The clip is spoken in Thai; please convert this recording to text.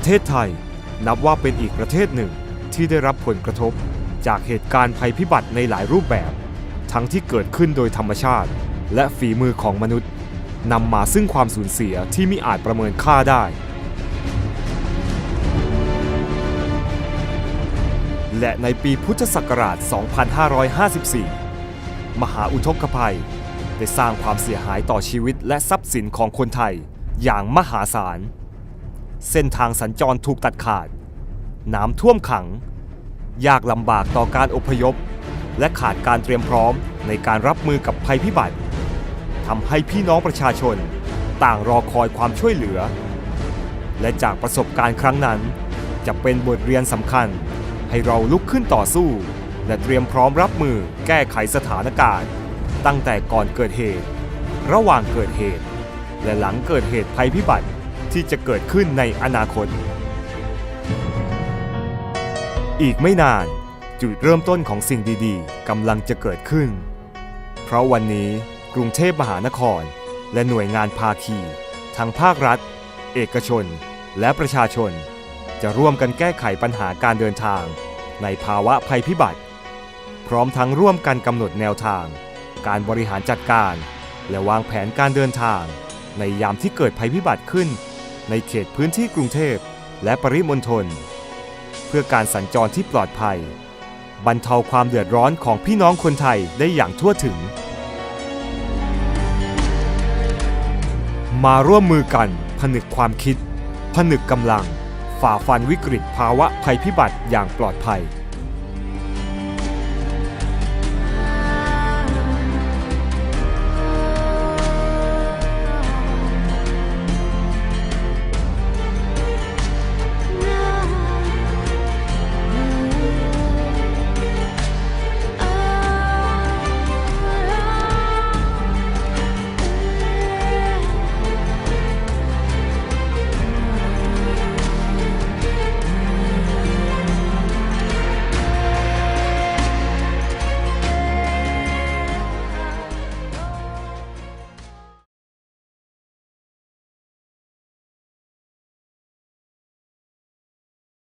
ประเทศไทย นับว่าเป็นอีกประเทศหนึ่งที่ได้รับผลกระทบ จากเหตุการณ์ภัยพิบัติในหลายรูปแบบ ทั้งที่เกิดขึ้นโดยธรรมชาติ และฝีมือของมนุษย์นำมาซึ่งความสูญเสียที่มิอาจประเมินค่าได้ และในปีพุทธศักราช 2554 มหาอุทกภัย ได้สร้างความเสียหายต่อชีวิตและทรัพย์สินของคนไทยอย่างมหาศาล เส้นทางสัญจรถูกตัดขาด น้ำท่วมขัง ยากลำบากต่อการอพยพ และขาดการเตรียมพร้อมในการรับมือกับภัยพิบัติทำให้พี่น้องประชาชนต่างรอคอยความช่วยเหลือ และจากประสบการณ์ครั้งนั้น จะเป็นบทเรียนสำคัญให้เราลุกขึ้นต่อสู้ และเตรียมพร้อมรับมือแก้ไขสถานการณ์ ตั้งแต่ก่อนเกิดเหตุ ระหว่างเกิดเหตุ และหลังเกิดเหตุภัยพิบัติ ที่จะเกิดขึ้นในอนาคต อีกไม่นานจุดเริ่มต้นของสิ่งดีๆกำลังจะเกิดขึ้น เพราะวันนี้กรุงเทพมหานคร และหน่วยงานภาคีทั้งภาครัฐ เอกชน และประชาชน จะร่วมกันแก้ไขปัญหาการเดินทาง ในภาวะภัยพิบัติ พร้อมทั้งร่วมกันกำหนดแนวทาง การบริหารจัดการ และวางแผนการเดินทาง ในยามที่เกิดภัยพิบัติขึ้น ในเขตพื้นที่กรุงเทพและปริมณฑลเพื่อการสัญจรที่ปลอดภัย บรรเทาความเดือดร้อนของพี่น้องคนไทยได้อย่างทั่วถึง มาร่วมมือกันผนึกความคิด ผนึกกำลัง ฝ่าฟันวิกฤตภาวะภัยพิบัติอย่างปลอดภัย